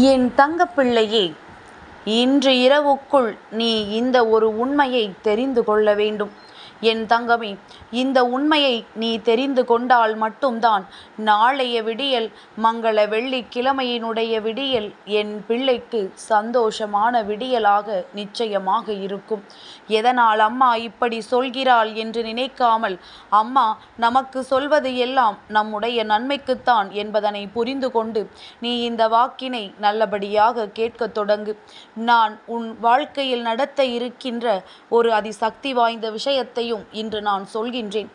என் தங்கப்பிள்ளையே இன்று இரவுக்குள் நீ இந்த ஒரு உண்மையை தெரிந்து கொள்ள வேண்டும். என் தங்கமே இந்த உண்மையை நீ தெரிந்து கொண்டால் மட்டும்தான். நாளைய விடியல் மங்கள வெள்ளிக்கிழமையினுடைய விடியல் என் பிள்ளைக்கு சந்தோஷமான விடியலாக நிச்சயமாக இருக்கும். எதனால் அம்மா இப்படி சொல்கிறாள் என்று நினைக்காமல் அம்மா நமக்கு சொல்வது எல்லாம் நம்முடைய நன்மைக்குத்தான் என்பதனை புரிந்து கொண்டு நீ இந்த வாக்கினை நல்லபடியாக கேட்கத் தொடங்கு. நான் உன் வாழ்க்கையில் நடத்த இருக்கின்ற ஒரு அதிசக்தி வாய்ந்த விஷயத்தையும் இன்று நான் சொல்கின்றேன்.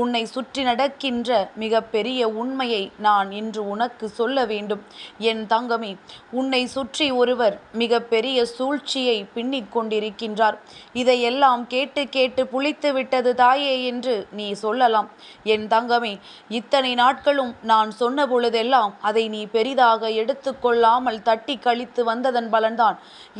உன்னை சுற்றி நடக்கின்ற மிக பெரிய உண்மையை நான் இன்று உனக்கு சொல்ல வேண்டும். என் தங்கமே உன்னை சுற்றி ஒருவர் மிக பெரிய சூழ்ச்சியை பின்னிக் கொண்டிருக்கின்றார். இதையெல்லாம் கேட்டு கேட்டு புளித்து விட்டது தாயே என்று நீ சொல்லலாம். என் தங்கமே இத்தனை நாட்களும் நான் சொன்ன பொழுதெல்லாம் அதை நீ பெரிதாக எடுத்துக்கொள்ளாமல் தட்டி கழித்து வந்ததன் பலன்தான்.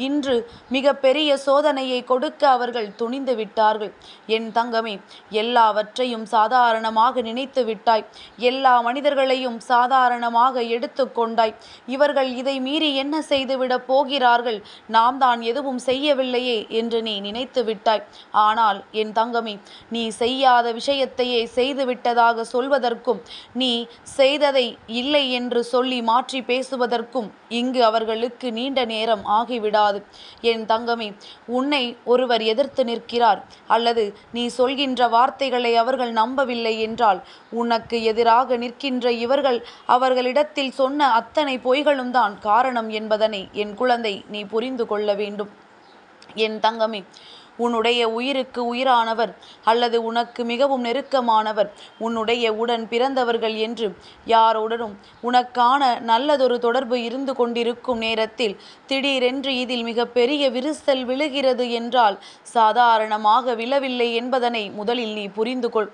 இன்று மிக பெரிய சோதனையை கொடுக்க அவர்கள் துணிந்து விட்டார்கள். என் தங்கமே. எல்லாவற்றையும் சாதாரணமாக நினைத்து விட்டாய். எல்லா மனிதர்களையும் சாதாரணமாக எடுத்துக்கொண்டாய் இவர்கள் இதை மீறி என்ன செய்துவிடப் போகிறார்கள்? நாம் தான் எதுவும் செய்யவில்லையே என்று நீ நினைத்து விட்டாய். ஆனால் என் தங்கமே நீ செய்யாத விஷயத்தையே செய்துவிட்டதாக சொல்வதற்கும் நீ செய்ததை இல்லை என்று சொல்லி மாற்றி பேசுவதற்கும் இங்கு அவர்களுக்கு நீண்ட நேரம் ஆகிவிடாது. என் தங்கமே உன்னை ஒருவர் எதிர்த்து நிற்கிறார் அல்லது நீ சொல்கின்ற வார்த்தைகளை அவர்கள் நம்பவில்லை என்றால் உனக்கு எதிராக நிற்கின்ற இவர்கள் அவர்களிடத்தில் சொன்ன அத்தனை பொய்களும் தான் காரணம் என்பதனை என் குழந்தை நீ புரிந்து கொள்ள வேண்டும். என் தங்கமே உன்னுடைய உயிருக்கு உயிரானவர் அல்லது உனக்கு மிகவும் நெருக்கமானவர். உன்னுடைய உடன் பிறந்தவர்கள் என்று யாருடனும் உனக்கான நல்லதொரு தொடர்பு இருந்து கொண்டிருக்கும் நேரத்தில் திடீரென்று இதில் மிக பெரிய விரிசல் விழுகிறது என்றால் சாதாரணமாக விழவில்லை என்பதனை முதலில் நீ புரிந்து கொள்.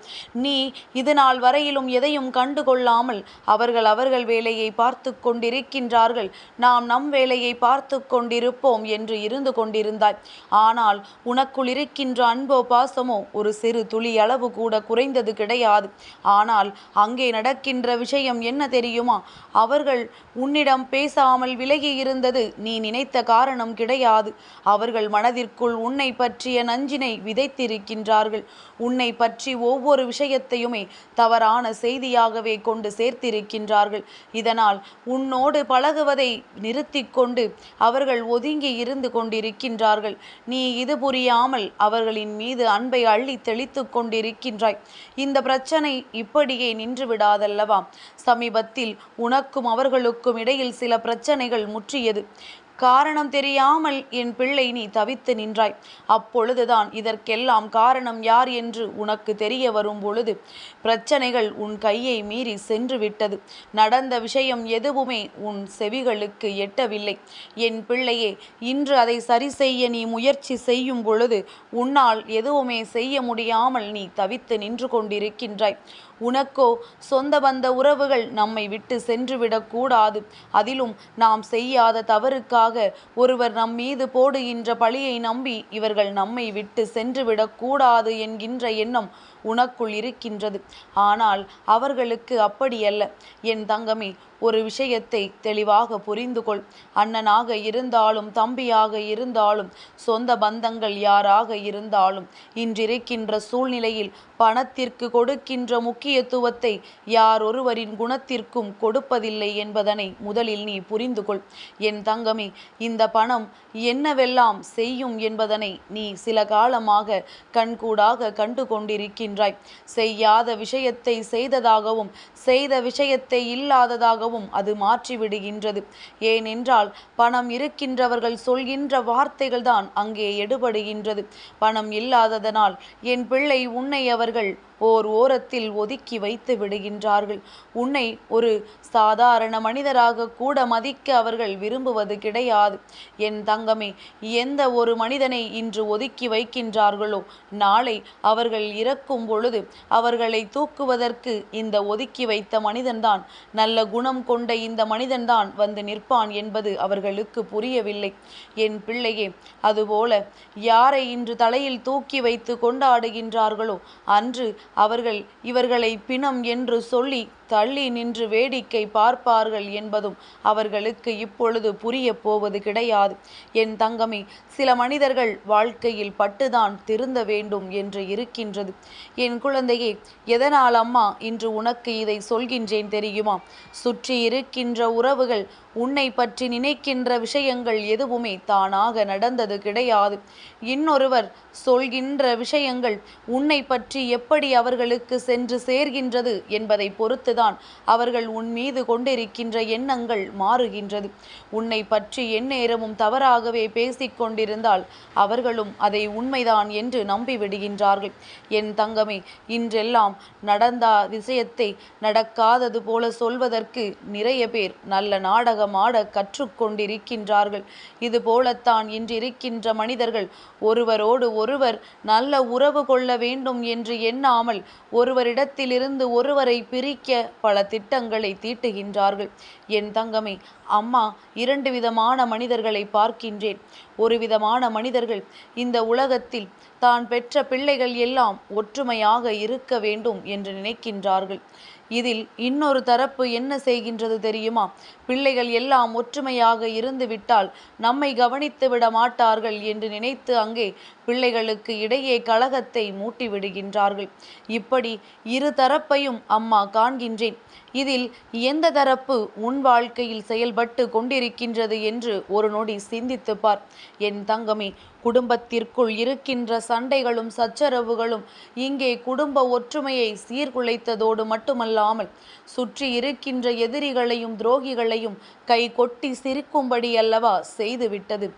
நீ இதுநாள் வரையிலும் எதையும் கண்டு கொள்ளாமல் அவர்கள் அவர்கள் வேலையை பார்த்து கொண்டிருக்கின்றார்கள். நாம் நம் வேலையை பார்த்து கொண்டிருப்போம் என்று இருந்து கொண்டிருந்தாய். ஆனால் உனக்கு உனக்குள் இருக்கின்ற அன்போ பாசமோ ஒரு சிறு துளி அளவு கூட குறைந்தது கிடையாது. ஆனால் அங்கே நடக்கின்ற விஷயம் என்ன தெரியுமா? அவர்கள் உன்னிடம் பேசாமல் விலகி இருந்தது நீ நினைத்த காரணம் கிடையாது. அவர்கள் மனதிற்குள் உன்னை பற்றிய நஞ்சினை விதைத்திருக்கின்றார்கள். உன்னை பற்றி ஒவ்வொரு விஷயத்தையுமே தவறான செய்தியாகவே கொண்டு சேர்த்திருக்கின்றார்கள். இதனால் உன்னோடு பழகுவதை நிறுத்தி கொண்டு அவர்கள் ஒதுங்கி இருந்து கொண்டிருக்கின்றார்கள். நீ இது புரியா விடாமல் அவர்களின் மீது அன்பை அள்ளி தெளித்து கொண்டிருக்கின்றாய். இந்த பிரச்சனை இப்படியே நின்று விடாதல்லவா சமீபத்தில் உனக்கும் அவர்களுக்கும் இடையில் சில பிரச்சனைகள் முற்றியது. காரணம் தெரியாமல் என் பிள்ளை நீ தவித்து நின்றாய். அப்பொழுதுதான் இதற்கெல்லாம் காரணம் யார் என்று உனக்கு தெரிய வரும் பொழுது பிரச்சனைகள் உன் கையை மீறி சென்று விட்டது. நடந்த விஷயம் எதுவுமே உன் செவிகளுக்கு எட்டவில்லை. என் பிள்ளையே இன்று அதை சரி செய்ய நீ முயற்சி செய்யும் பொழுது உன்னால் எதுவுமே செய்ய முடியாமல் நீ தவித்து நின்று கொண்டிருக்கின்றாய். உனக்கோ சொந்த பந்த உறவுகள் நம்மை விட்டு சென்றுவிடக்கூடாது அதிலும் நாம் செய்யாத தவறுக்காக ஒருவர் நம் மீது போடுகின்ற பழியை நம்பி இவர்கள் நம்மை விட்டு சென்றுவிடக்கூடாது என்கின்ற எண்ணம் உனக்குள் இருக்கின்றது. ஆனால் அவர்களுக்கு அப்படியல்ல. என் தங்கமே ஒரு விஷயத்தை தெளிவாக புரிந்து கொள் அண்ணனாக இருந்தாலும் தம்பியாக இருந்தாலும் சொந்த பந்தங்கள் யாராக இருந்தாலும் இன்றிருக்கின்ற சூழ்நிலையில் பணத்திற்கு கொடுக்கின்ற முக்கியத்துவத்தை யார் ஒருவரின் குணத்திற்கும் கொடுப்பதில்லை என்பதனை முதலில் நீ புரிந்து கொள் என் தங்கமே இந்த பணம் என்னவெல்லாம் செய்யும் என்பதனை நீ சில காலமாக கண்கூடாக கண்டு செய்கின்றாய் செய்யாத விஷயத்தை செய்ததாகவும் செய்த விஷயத்தை இல்லாததாகவும் அது மாற்றிவிடுகின்றது. ஏனென்றால் பணம் இருக்கின்றவர்கள் சொல்கின்ற வார்த்தைகள் தான் அங்கே எடுபடுகின்றது. பணம் இல்லாததனால் என் பிள்ளை உன்னை அவர்கள் ஓர் ஓரத்தில் ஒதுக்கி வைத்து விடுகின்றார்கள். உன்னை ஒரு சாதாரண மனிதராக கூட மதிக்க அவர்கள் விரும்புவது கிடையாது. என் தங்கமே எந்த ஒரு மனிதனை இன்று ஒதுக்கி வைக்கின்றார்களோ நாளை அவர்கள் இறக்கும் பொழுது அவர்களை தூக்குவதற்கு இந்த ஒதுக்கி வைத்த மனிதன்தான் நல்ல குணம் கொண்ட இந்த மனிதன்தான் வந்து நிற்பான் என்பது அவர்களுக்கு புரியவில்லை. என் பிள்ளையே அதுபோல யாரை இன்று தலையில் தூக்கி வைத்து கொண்டாடுகின்றார்களோ அன்று அவர்கள் இவர்களை பிணம் என்று சொல்லி தள்ளி நின்று வேடிக்கை பார்ப்பார்கள் என்பதும் அவர்களுக்கு இப்பொழுது புரிய போவது கிடையாது. என் தங்கமே சில மனிதர்கள் வாழ்க்கையில் பட்டுதான் திருந்த வேண்டும் என்று இருக்கின்றது. என் குழந்தையே எதனால் அம்மா இன்று உனக்கு இதை சொல்கின்றேன் தெரியுமா? சுற்றி இருக்கின்ற உறவுகள் உன்னை பற்றி நினைக்கின்ற விஷயங்கள் எதுவுமே தானாக நடந்தது கிடையாது. இன்னொருவர் சொல்கின்ற விஷயங்கள் உன்னை பற்றி எப்படி அவர்களுக்கு சென்று சேர்கின்றது என்பதை பொறுத்துதான் அவர்கள் உன் மீது கொண்டிருக்கின்ற எண்ணங்கள் மாறுகின்றது. உன்னை பற்றி எந்நேரமும் தவறாகவே பேசிக் கொண்டிருந்தால் அவர்களும் அதை உண்மைதான் என்று நம்பிவிடுகின்றார்கள். என் தங்கமே இன்றெல்லாம் நடந்த விஷயத்தை நடக்காதது போல சொல்வதற்கு நிறைய பேர் நல்ல நாடகமாட கற்றுக்கொண்டிருக்கின்றார்கள் இது போலத்தான் இன்றிருக்கின்ற மனிதர்கள் ஒருவரோடு ஒருவர் நல்ல உறவு கொள்ள வேண்டும் என்று எண்ணாமல் ஒருவரிடத்திலிருந்து ஒருவரை பிரிக்க பல திட்டங்களை தீட்டுகின்றார்கள். என் தங்கமே அம்மா இரண்டு விதமான மனிதர்களை பார்க்கின்றேன். ஒரு விதமான மனிதர்கள் இந்த உலகத்தில் தான் பெற்ற பிள்ளைகள் எல்லாம் ஒற்றுமையாக இருக்க வேண்டும் என்று நினைக்கின்றார்கள். இதில் இன்னொரு தரப்பு என்ன செய்கின்றது தெரியுமா? பிள்ளைகள் எல்லாம் ஒற்றுமையாக இருந்துவிட்டால் நம்மை கவனித்து விட மாட்டார்கள் என்று நினைத்து அங்கே பிள்ளைகளுக்கு இடையே கழகத்தை மூட்டி விடுகின்றார்கள் இப்படி இரு தரப்பையும் அம்மா காண்கின்றேன். இதில் எந்த தரப்பு உன் வாழ்க்கையில் செயல்பட்டு கொண்டிருக்கின்றது என்று ஒரு நொடி சிந்தித்து பார். என் தங்கமே குடும்பத்திற்குள் இருக்கின்ற சண்டைகளும் சச்சரவுகளும் இங்கே குடும்ப ஒற்றுமையை சீர்குலைத்ததோடு மட்டுமல்லாமல் சுற்றி இருக்கின்ற எதிரிகளையும் துரோகிகளையும் கை கொட்டி சிரிக்கும்படி அல்லவா செய்துவிட்டது.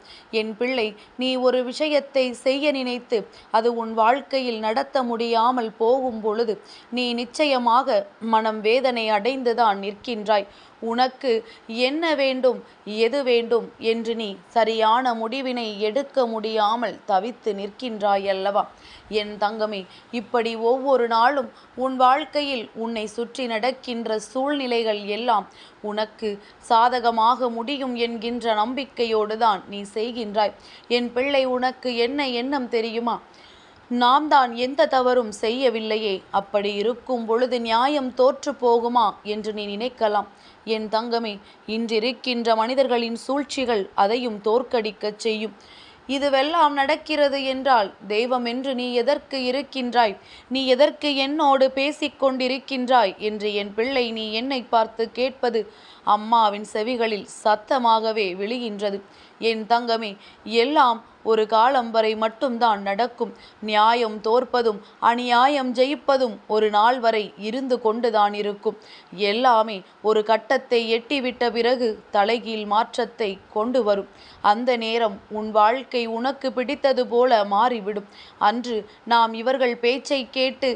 என் பிள்ளை நீ ஒரு விஷயத்தை செய்ய நினைத்து அது உன் வாழ்க்கையில் நடத்த முடியாமல் போகும் பொழுது நீ நிச்சயமாக மனம் வேதனை அடைந்துதான் நிற்கின்றாய். உனக்கு என்ன வேண்டும் எது வேண்டும் என்று நீ சரியான முடிவினை எடுக்க முடியாமல் தவித்து நிற்கின்றாய் அல்லவா என் தங்கமே இப்படி ஒவ்வொரு நாளும் உன் வாழ்க்கையில் உன்னை சுற்றி நடக்கின்ற சூழ்நிலைகள் எல்லாம் உனக்கு சாதகமாக முடியும் என்கின்ற நம்பிக்கையோடு தான் நீ செய்கின்றாய். என் பிள்ளை உனக்கு என்ன எண்ணம் தெரியுமா? நாம் தான் எந்த தவறும் செய்யவில்லையே. அப்படி இருக்கும் பொழுது நியாயம் தோற்று போகுமா என்று நீ நினைக்கலாம். என் தங்கமே இன்றிருக்கின்ற மனிதர்களின் சூழ்ச்சிகள் அதையும் தோற்கடிக்கச் செய்யும். இதுவெல்லாம் நடக்கிறது என்றால் தெய்வம் என்று நீ எதற்கு இருக்கின்றாய்? நீ எதற்கு என்னோடு பேசிக்கொண்டிருக்கின்றாய் என்று என் பிள்ளை நீ என்னை பார்த்து கேட்பது அம்மாவின் செவிகளில் சத்தமாகவே விழுகின்றது. என் தங்கமே எல்லாம் ஒரு காலம் வரை மட்டும்தான் நடக்கும். நியாயம் தோற்பதும் அநியாயம் ஜெயிப்பதும் ஒரு நாள் வரை இருந்து கொண்டுதான் இருக்கும். எல்லாமே ஒரு கட்டத்தை எட்டிவிட்ட பிறகு தலைகீழ் மாற்றத்தை கொண்டு வரும். அந்த நேரம் உன் வாழ்க்கை உனக்கு பிடித்தது போல மாறிவிடும். அன்று நாம் இவர்கள் பேச்சை கேட்டு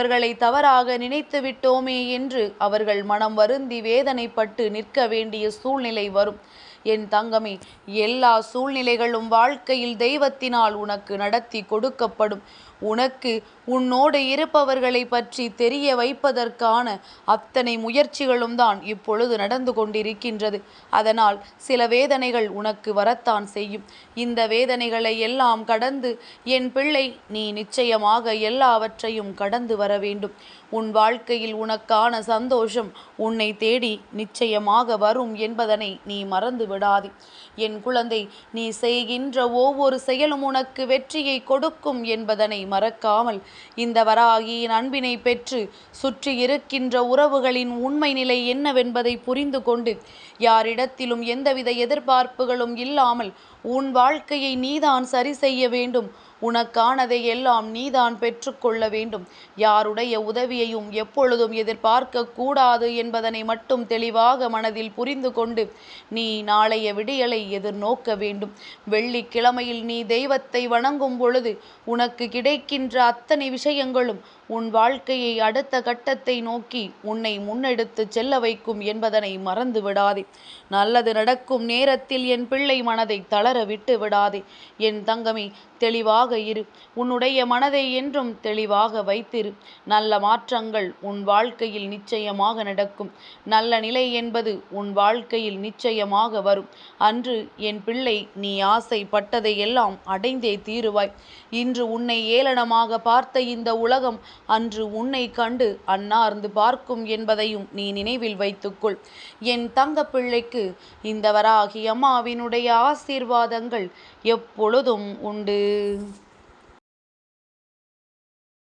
இவர்களை தவறாக நினைத்து விட்டோமே என்று அவர்கள் மனம் வருந்தி வேதனைப்பட்டு நிற்க வேண்டிய சூழ்நிலை வரும். என் தங்கமே எல்லா சூழ்நிலைகளும் வாழ்க்கையில் தெய்வத்தினால் உனக்கு நடத்தி கொடுக்கப்படும். உனக்கு உன்னோடு இருப்பவர்களை பற்றி தெரிய வைப்பதற்கான அத்தனை முயற்சிகளும் தான் இப்பொழுது நடந்து கொண்டிருக்கின்றது. அதனால் சில வேதனைகள் உனக்கு வரத்தான் செய்யும். இந்த வேதனைகளை எல்லாம் கடந்து என் பிள்ளை நீ நிச்சயமாக எல்லாவற்றையும் கடந்து வர வேண்டும். உன் வாழ்க்கையில் உனக்கான சந்தோஷம் உன்னை தேடி நிச்சயமாக வரும் என்பதனை நீ மறந்து விடாதே. என் குழந்தை நீ செய்கின்ற ஒவ்வொரு செயலும் உனக்கு வெற்றியை கொடுக்கும் என்பதனை மறக்காமல் இந்த வராகியின் அன்பினை பெற்று சுற்றி இருக்கின்ற உறவுகளின் உண்மை நிலை என்னவென்பதை புரிந்து கொண்டு யாரிடத்திலும் எந்தவித எதிர்பார்ப்புகளும் இல்லாமல் உன் வாழ்க்கையை நீதான் சரி செய்ய வேண்டும். உனக்கானதை எல்லாம் நீதான் பெற்றுக்கொள்ள வேண்டும். யாருடைய உதவியையும் எப்பொழுதும் எதிர்பார்க்க கூடாது என்பதனை மட்டும் தெளிவாக மனதில் புரிந்து கொண்டு நீ நாளைய விடியலை எதிர்நோக்க வேண்டும். வெள்ளிக்கிழமையில் நீ தெய்வத்தை வணங்கும் பொழுது உனக்கு கிடைக்கின்ற அத்தனை விஷயங்களும் உன் வாழ்க்கையை அடுத்த கட்டத்தை நோக்கி உன்னை முன்னெடுத்து செல்ல வைக்கும் என்பதனை மறந்து விடாதே. நல்லது நடக்கும் நேரத்தில் என் பிள்ளை மனதை தளர விட்டு விடாதே. என் தங்கமே தெளிவாக இரு. உன்னுடைய மனதை என்றும் தெளிவாக வைத்திரு. நல்ல மாற்றங்கள் உன் வாழ்க்கையில் நிச்சயமாக நடக்கும். நல்ல நிலை என்பது உன் வாழ்க்கையில் நிச்சயமாக வரும். அன்று என் பிள்ளை நீ ஆசைப்பட்டதை எல்லாம் அடைந்தே தீருவாய். இன்று உன்னை ஏளனமாக பார்த்த இந்த உலகம் அன்று உன்னை கண்டு அன்னார்ந்து பார்க்கும் என்பதையும் நீ நினைவில் வைத்துக்கொள். என் தங்க பிள்ளைக்கு இந்த வராகி அம்மாவினுடைய ஆசீர்வாதங்கள் எப்பொழுதும் உண்டு.